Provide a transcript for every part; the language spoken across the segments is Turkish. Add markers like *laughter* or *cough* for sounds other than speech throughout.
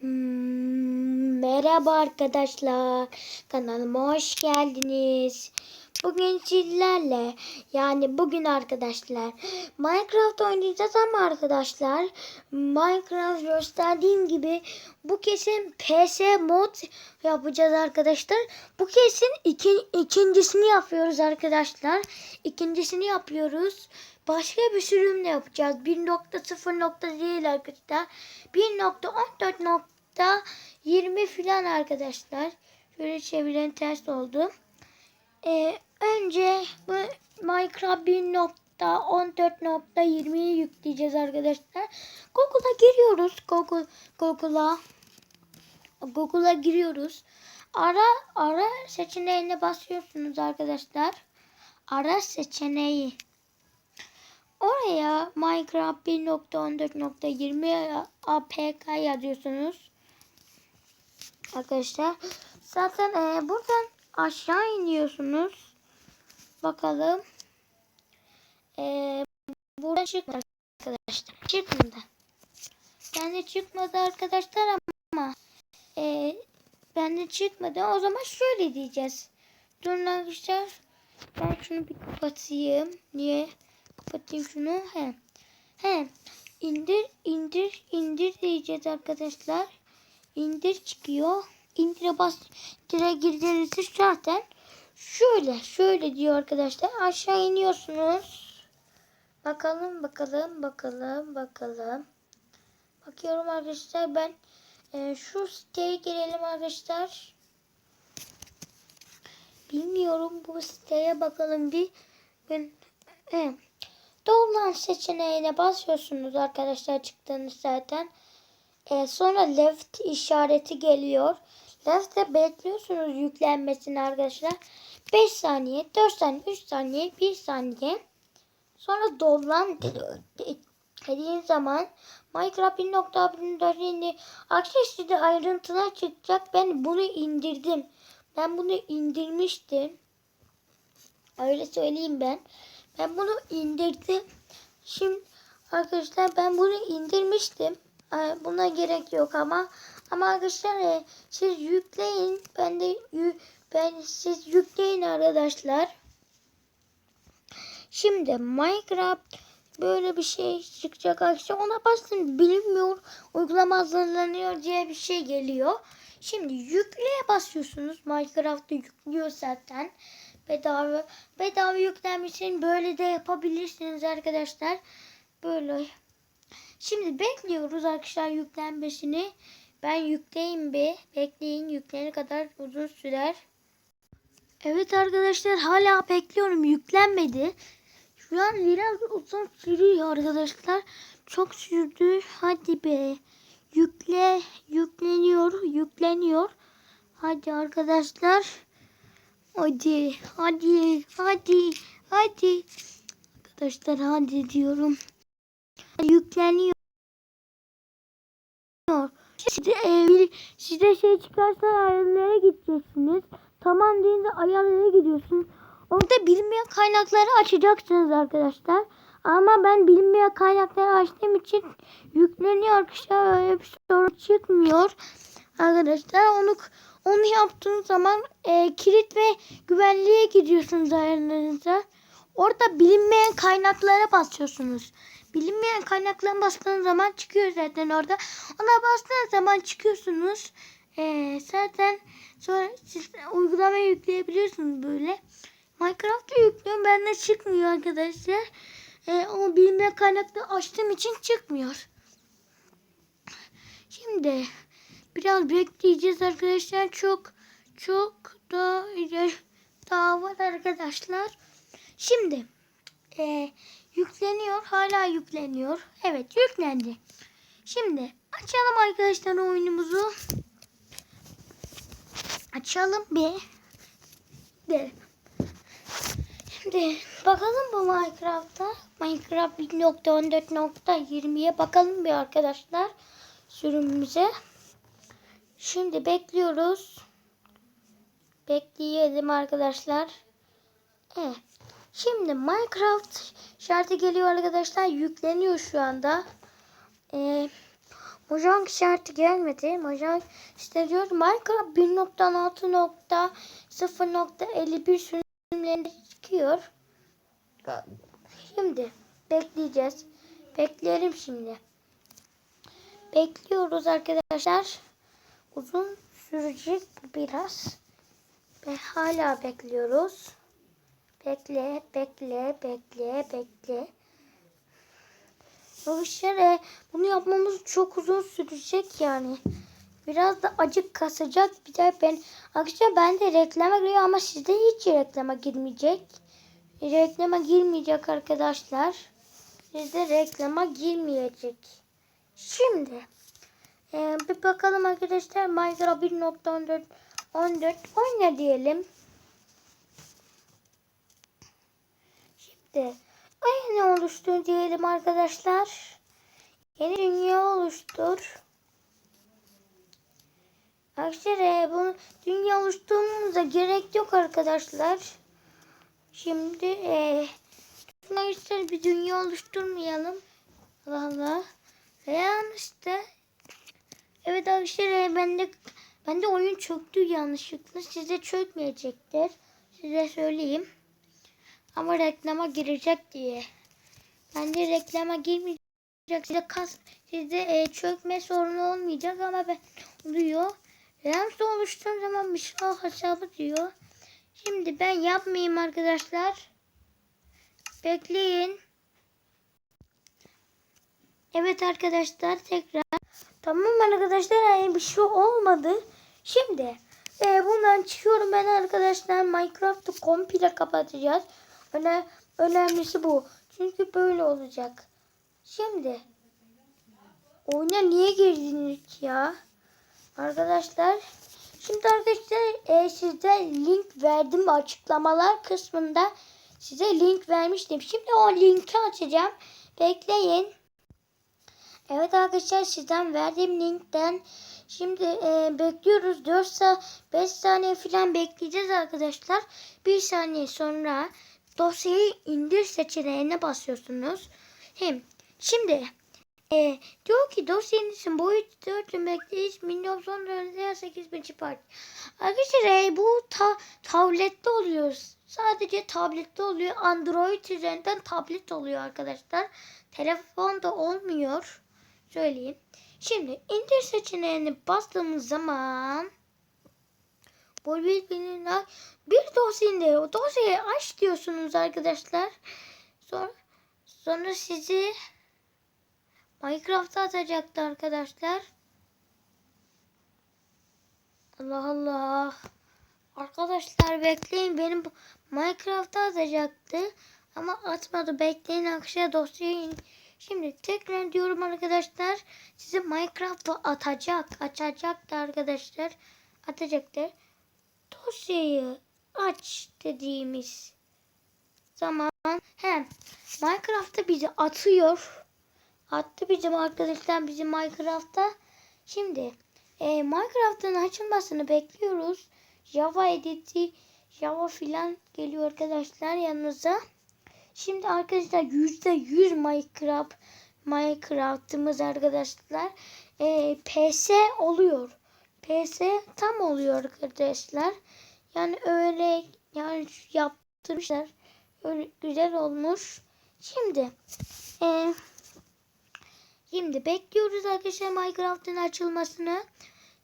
Hmm, Merhaba arkadaşlar. Kanalıma hoş geldiniz. Bugün sizlerle yani bugün arkadaşlar Minecraft oynayacağız ama arkadaşlar Minecraft gösterdiğim gibi bu kesin PS mod yapacağız arkadaşlar. Bu kesin iki, ikincisini yapıyoruz arkadaşlar. İkincisini yapıyoruz. Başka bir sürümle yapacağız. 1.0 nokta değil arkadaşlar. 1.14 nokta 20 filan arkadaşlar. Şöyle çeviren ters oldu. Ee, önce bu Minecraft 1.14.20'yi yükleyeceğiz arkadaşlar. Google'a giriyoruz. Google Google'a Google'a giriyoruz. Ara ara seçeneğine basıyorsunuz arkadaşlar. Ara seçeneği. Oraya Minecraft 1.14.20 APK yazıyorsunuz. Arkadaşlar zaten e, buradan aşağı iniyorsunuz. Bakalım. E, buradan çıkmadı arkadaşlar. Çıkmadı. Yani çıkmadı arkadaşlar ama e, bende çıkmadı. O zaman şöyle diyeceğiz. Durun arkadaşlar. Ben şunu bir kapatayım. Niye? Kapatayım şunu. He. He. İndir, indir, indir diyeceğiz arkadaşlar. İndir çıkıyor. İndire bas. Dire girdiğinizde zaten şöyle, şöyle diyor arkadaşlar. Aşağı iniyorsunuz. Bakalım, bakalım, bakalım, bakalım. Bakıyorum arkadaşlar ben e, şu siteye girelim arkadaşlar. Bilmiyorum bu siteye bakalım bir. Ben, evet. Download seçeneğine basıyorsunuz arkadaşlar çıktığınız zaten. Ee, sonra left işareti geliyor. Left'te bekliyorsunuz yüklenmesini arkadaşlar. 5 saniye, 4 saniye, 3 saniye, 1 saniye. Sonra dolan *laughs* dediğin zaman Minecraft 1.1.4 indi. Size ayrıntılar çıkacak. Ben bunu indirdim. Ben bunu indirmiştim. Öyle söyleyeyim ben. Ben bunu indirdim. Şimdi arkadaşlar ben bunu indirmiştim. Buna gerek yok ama ama arkadaşlar e, siz yükleyin. Ben de ben siz yükleyin arkadaşlar. Şimdi Minecraft böyle bir şey çıkacak arkadaşlar. Ona basın bilinmiyor. Uygulama hazırlanıyor diye bir şey geliyor. Şimdi yükleye basıyorsunuz. Minecraft'ı yüklüyor zaten bedava bedava yüklenmişsin. Böyle de yapabilirsiniz arkadaşlar. Böyle. Şimdi bekliyoruz arkadaşlar yüklenmesini. Ben yükleyeyim bir. Bekleyin yükleyene kadar uzun sürer. Evet arkadaşlar hala bekliyorum. Yüklenmedi. Şu an biraz uzun sürüyor arkadaşlar. Çok sürdü. Hadi be. Yükle. Yükleniyor. Yükleniyor. Hadi arkadaşlar. Hadi, hadi, hadi, hadi. Arkadaşlar hadi diyorum. Yükleniyor. Size, e, size şey çıkarsa ayarlara gideceksiniz. Tamam deyince ayarlara gidiyorsunuz. Orada bilinmeyen kaynakları açacaksınız arkadaşlar. Ama ben bilinmeyen kaynakları açtığım için yükleniyor arkadaşlar. Öyle bir sorun çıkmıyor. Arkadaşlar onu onu yaptığınız zaman e, kilit ve güvenliğe gidiyorsunuz ayarlarınıza. Orada bilinmeyen kaynaklara basıyorsunuz. Bilinmeyen kaynaklara bastığınız zaman çıkıyor zaten orada. Ona bastığınız zaman çıkıyorsunuz. E, zaten sonra siz uygulamayı yükleyebiliyorsunuz böyle. Minecraft'ta yüklüyorum. Bende çıkmıyor arkadaşlar. E, ama bilinmeyen kaynakları açtığım için çıkmıyor. Şimdi Biraz bekleyeceğiz arkadaşlar. Çok çok da daha var arkadaşlar. Şimdi e, yükleniyor. Hala yükleniyor. Evet yüklendi. Şimdi açalım arkadaşlar oyunumuzu. Açalım bir. Bir. Şimdi bakalım bu Minecraft'ta. Minecraft 1.14.20'ye bakalım bir arkadaşlar. Sürümümüze. Şimdi bekliyoruz. Bekleyelim arkadaşlar. Evet. Şimdi Minecraft şartı geliyor arkadaşlar. Yükleniyor şu anda. Ee, Mojang işareti gelmedi. Mojang işte diyor Minecraft 1.6.0.51 sürümlerinde çıkıyor. Şimdi bekleyeceğiz. Bekleyelim şimdi. Bekliyoruz arkadaşlar. Uzun sürecek biraz. Ve hala bekliyoruz. Bekle, bekle, bekle, bekle. Arkadaşlar e, bunu yapmamız çok uzun sürecek yani. Biraz da acık kasacak. Bir de ben arkadaşlar ben de reklama giriyor ama sizde hiç reklama girmeyecek. Reklama girmeyecek arkadaşlar. Sizde reklama girmeyecek. Şimdi e, bir bakalım arkadaşlar Minecraft 1.14 14 oyna diyelim. Şimdi aynı oluştur diyelim arkadaşlar. Yeni dünya oluştur. Arkadaşlar e, bu dünya oluşturmamıza gerek yok arkadaşlar. Şimdi e, arkadaşlar bir dünya oluşturmayalım. Allah Allah. Ve yanlışta. Evet arkadaşlar e, bende bende oyun çöktü yanlışlıkla. Size çökmeyecektir. Size söyleyeyim. Ama reklama girecek diye. Ben de reklama girmeyecek. Size kas sizde e, çökme sorunu olmayacak ama ben oluyor. Rams oluştuğum zaman bir şey hesabı diyor. Şimdi ben yapmayayım arkadaşlar. Bekleyin. Evet arkadaşlar tekrar. Tamam arkadaşlar yani bir şey olmadı. Şimdi e, bundan çıkıyorum ben arkadaşlar. Minecraft'ı komple kapatacağız. Öne, önemlisi bu. Çünkü böyle olacak. Şimdi oyuna niye girdiniz ya? Arkadaşlar şimdi arkadaşlar e, size link verdim açıklamalar kısmında size link vermiştim. Şimdi o linki açacağım. Bekleyin. Evet arkadaşlar sizden verdiğim linkten şimdi e, bekliyoruz 4 saat 5 saniye falan bekleyeceğiz arkadaşlar. 1 saniye sonra dosyayı indir seçeneğine basıyorsunuz. Hem şimdi e, diyor ki dosyanızın boyutu 4 bekleyiş milyon son dönemde 8 bin part. Arkadaşlar e, bu ta, tablette oluyor. Sadece tablette oluyor. Android üzerinden tablet oluyor arkadaşlar. Telefonda olmuyor. Söyleyeyim. Şimdi indir seçeneğini bastığımız zaman birbirine bir dosya indiriyor. O dosyayı aç diyorsunuz arkadaşlar. Sonra sonra sizi Minecraft'a atacaktı arkadaşlar. Allah Allah. Arkadaşlar bekleyin benim Minecraft'a atacaktı. Ama atmadı. Bekleyin akşam dosyayı Şimdi tekrar diyorum arkadaşlar. Sizi Minecraft'a atacak. Açacaktı arkadaşlar. Atacaktı. Dosyayı aç dediğimiz zaman hem Minecraft'ta bizi atıyor. Attı bizim arkadaşlar bizim Minecraft'ta. Şimdi e, Minecraft'ın açılmasını bekliyoruz. Java editi, Java filan geliyor arkadaşlar yanınıza. Şimdi arkadaşlar yüzde yüz Minecraft Minecraft'ımız arkadaşlar e, PS oluyor. PS tam oluyor arkadaşlar. Yani öyle yani yaptırmışlar. Öyle güzel olmuş. Şimdi e, Şimdi bekliyoruz arkadaşlar Minecraft'ın açılmasını.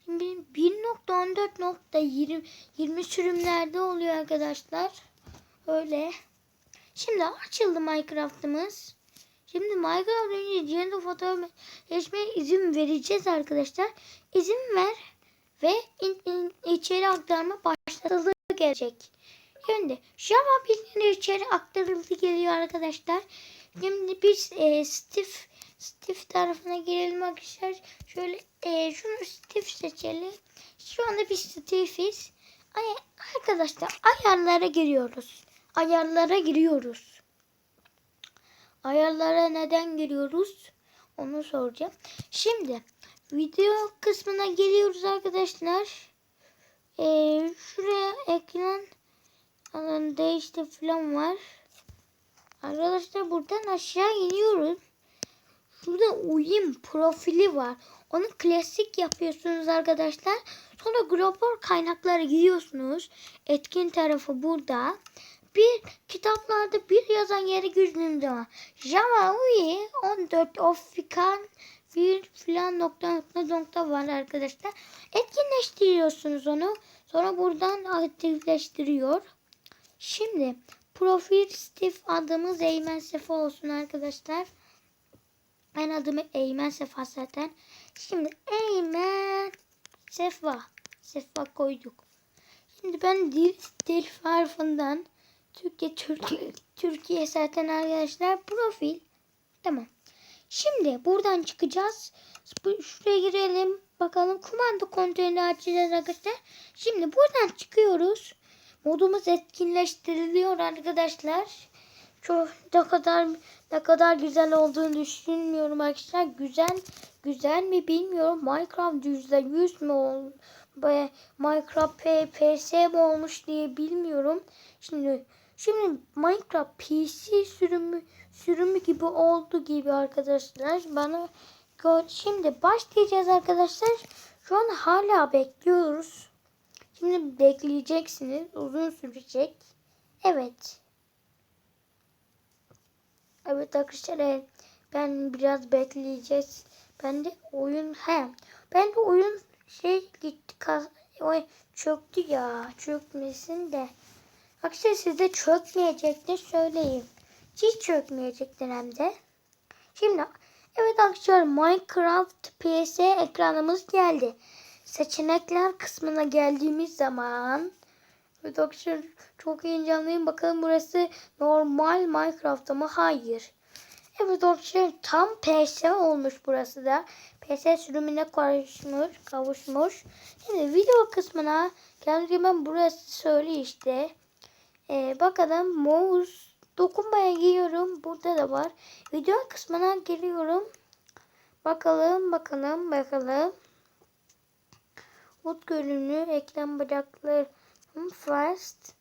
Şimdi 1.14.20 20 sürümlerde oluyor arkadaşlar. Öyle. Şimdi açıldı Minecraft'ımız. Şimdi Minecraft önce Gendo fotoğraf geçmeye izin vereceğiz arkadaşlar. İzin ver ve in, in, içeri aktarma başlatıldı gelecek. Şimdi Java bilgileri içeri aktarıldı geliyor arkadaşlar. Şimdi biz e, Steve Steve tarafına girelim arkadaşlar. Şöyle e, şunu Steve seçelim. Şu anda biz Steve'iz. Ay, arkadaşlar ayarlara giriyoruz. Ayarlara giriyoruz. Ayarlara neden giriyoruz? Onu soracağım. Şimdi video kısmına geliyoruz arkadaşlar. Ee, şuraya ekran alanı değişti falan var. Arkadaşlar buradan aşağı iniyoruz. Şurada oyun profili var. Onu klasik yapıyorsunuz arkadaşlar. Sonra global kaynaklara gidiyorsunuz. Etkin tarafı burada. Bir kitaplarda bir yazan yere girdiğim zaman Java UI 14 Ofikan bir filan nokta nokta nokta var arkadaşlar. Etkinleştiriyorsunuz onu. Sonra buradan aktifleştiriyor. Şimdi profil Steve adımız Eymen Sefa olsun arkadaşlar. Ben adımı Eymen Sefa zaten. Şimdi Eymen Sefa. Sefa koyduk. Şimdi ben dil, dil harfinden Türkiye, Türkiye, Türkiye zaten arkadaşlar profil. Tamam. Şimdi buradan çıkacağız. Şuraya girelim. Bakalım kumanda kontrolünü açacağız arkadaşlar. Şimdi buradan çıkıyoruz. Modumuz etkinleştiriliyor arkadaşlar. Çok ne kadar ne kadar güzel olduğunu düşünmüyorum arkadaşlar. Güzel güzel mi bilmiyorum. Minecraft yüzde yüz mü ol be- Minecraft P- PC mi olmuş diye bilmiyorum. Şimdi şimdi Minecraft PC sürümü sürümü gibi oldu gibi arkadaşlar. Bana şimdi başlayacağız arkadaşlar. Şu an hala bekliyoruz. Şimdi bekleyeceksiniz. Uzun sürecek. Evet. Evet arkadaşlar evet. ben biraz bekleyeceğiz. Ben de oyun he. Ben de oyun şey gitti kas, oy, çöktü ya. Çökmesin de. Arkadaşlar sizde çökmeyecektir söyleyeyim. Hiç çökmeyecektir hem de. Şimdi evet arkadaşlar Minecraft PS ekranımız geldi. Seçenekler kısmına geldiğimiz zaman Evet arkadaşlar çok heyecanlıyım. Bakalım burası normal Minecraft mı? Hayır. Evet arkadaşlar tam PS olmuş burası da. PS sürümüne kavuşmuş. kavuşmuş. Şimdi video kısmına geldiğim ben burası söyle işte. Ee, bakalım mouse dokunmaya giriyorum. Burada da var. Video kısmına giriyorum. Bakalım bakalım bakalım. Ut görünümlü ekran bacakları First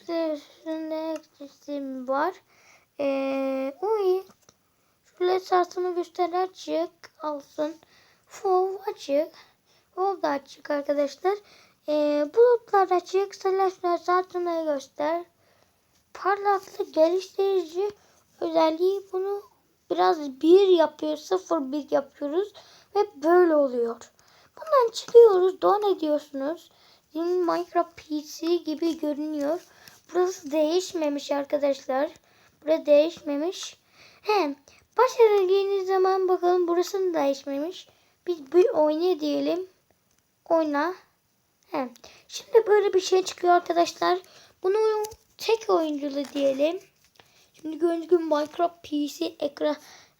üstünde sistemi var. Ee, uy şöyle sarsını göster açık alsın. Fov açık. Fov da açık arkadaşlar. Ee, bulutlar açık. Slasher sarsını göster. Parlaklık geliştirici özelliği bunu biraz bir yapıyor. Sıfır bir yapıyoruz. Ve böyle oluyor. Bundan çıkıyoruz. Don ediyorsunuz. Yine Minecraft PC gibi görünüyor. Burası değişmemiş arkadaşlar. Burası değişmemiş. He, başarıldığınız zaman bakalım burası da değişmemiş. Biz bir oyna diyelim. Oyna. Şimdi böyle bir şey çıkıyor arkadaşlar. Bunu tek oyunculu diyelim. Şimdi gördüğünüz gibi Minecraft PC ekran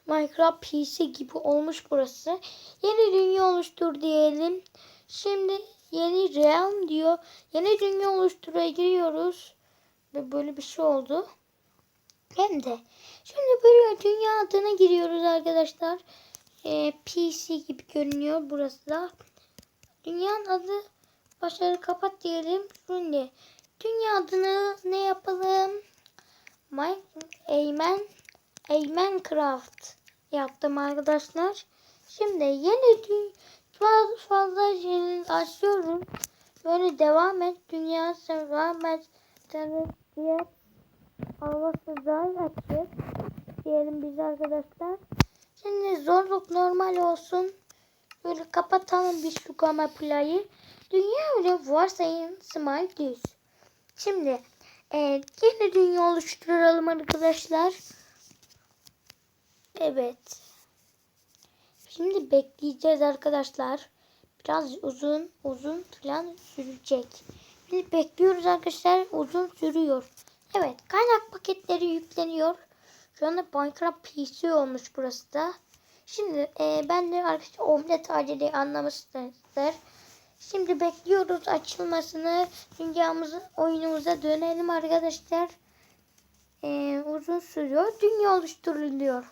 Minecraft PC gibi olmuş burası. Yeni dünya oluştur diyelim. Şimdi yeni realm diyor. Yeni dünya oluşturmaya giriyoruz. Ve böyle bir şey oldu. Hem de şimdi böyle dünya adına giriyoruz arkadaşlar. Ee, PC gibi görünüyor burası da. Dünyanın adı başarı kapat diyelim. Şimdi dünya adını ne yapalım? Mike Eymen Eymen Craft yaptım arkadaşlar. Şimdi yeni fazla fazla şey açıyorum. Böyle devam et. Dünya devam et. diye havasızlar açık. Diyelim biz arkadaşlar. Şimdi zorluk normal olsun. Böyle kapatalım bir şu gama play'i. Dünya öyle varsayın smile düz. Şimdi e, yeni dünya oluşturalım arkadaşlar. Evet. Şimdi bekleyeceğiz arkadaşlar. Biraz uzun uzun falan sürecek. Şimdi bekliyoruz arkadaşlar. Uzun sürüyor. Evet kaynak paketleri yükleniyor. Şu anda Minecraft PC olmuş burası da. Şimdi e, ben de arkadaşlar omlet aceleyi anlamışsınızdır. Şimdi bekliyoruz açılmasını. Dünyamızı oyunumuza dönelim arkadaşlar. E, uzun sürüyor. Dünya oluşturuluyor.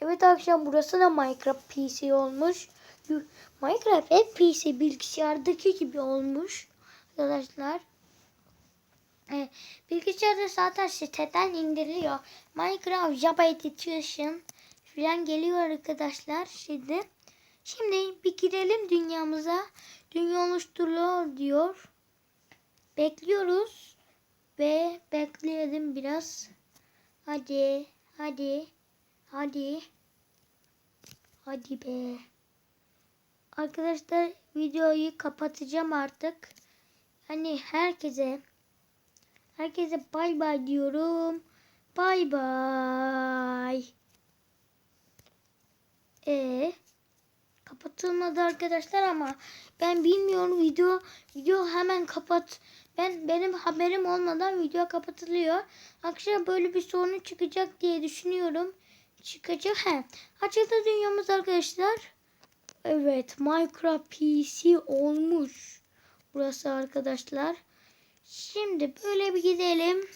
Evet akşam burası da Minecraft PC olmuş. Minecraft hep PC bilgisayardaki gibi olmuş. Arkadaşlar. Ee, bilgisayarda zaten siteden indiriliyor. Minecraft Java Edition falan geliyor arkadaşlar şimdi. Şimdi bir girelim dünyamıza. Dünya oluşturuluyor diyor. Bekliyoruz. Ve bekleyelim biraz. Hadi. Hadi. Hadi. Hadi be. Arkadaşlar videoyu kapatacağım artık. Hani herkese herkese bay bay diyorum. Bay bay. E kapatılmadı arkadaşlar ama ben bilmiyorum video video hemen kapat. Ben benim haberim olmadan video kapatılıyor. Akşam böyle bir sorun çıkacak diye düşünüyorum. Çıkacak. He. Açıldı dünyamız arkadaşlar. Evet Minecraft PC olmuş. Burası arkadaşlar. Şimdi böyle bir gidelim.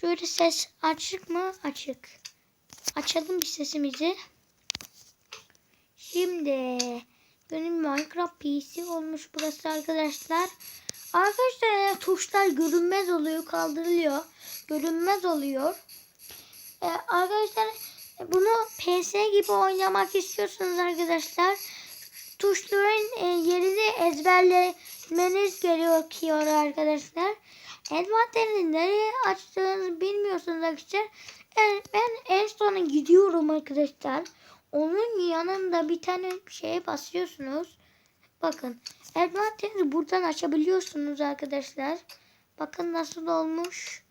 Şöyle ses açık mı? Açık. Açalım bir sesimizi. Şimdi benim Minecraft PC olmuş burası arkadaşlar. Arkadaşlar eğer tuşlar görünmez oluyor, kaldırılıyor. Görünmez oluyor. Ee, arkadaşlar bunu PS gibi oynamak istiyorsanız arkadaşlar tuşların e, yerini ezberlemeniz gerekiyor arkadaşlar. Envanterini nereye açtığınızı bilmiyorsunuz arkadaşlar. En- ben en sona gidiyorum arkadaşlar. Onun yanında bir tane şeye basıyorsunuz. Bakın envanterinizi buradan açabiliyorsunuz arkadaşlar. Bakın nasıl olmuş.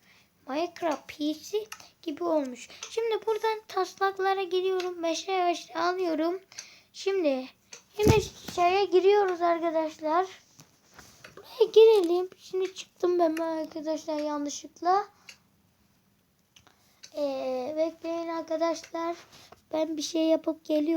Minecraft PC gibi olmuş. Şimdi buradan taslaklara giriyorum. Beşe beşe alıyorum. Şimdi yine şeye giriyoruz arkadaşlar. Buraya girelim. Şimdi çıktım ben arkadaşlar yanlışlıkla. Ee, bekleyin arkadaşlar. Ben bir şey yapıp geliyorum.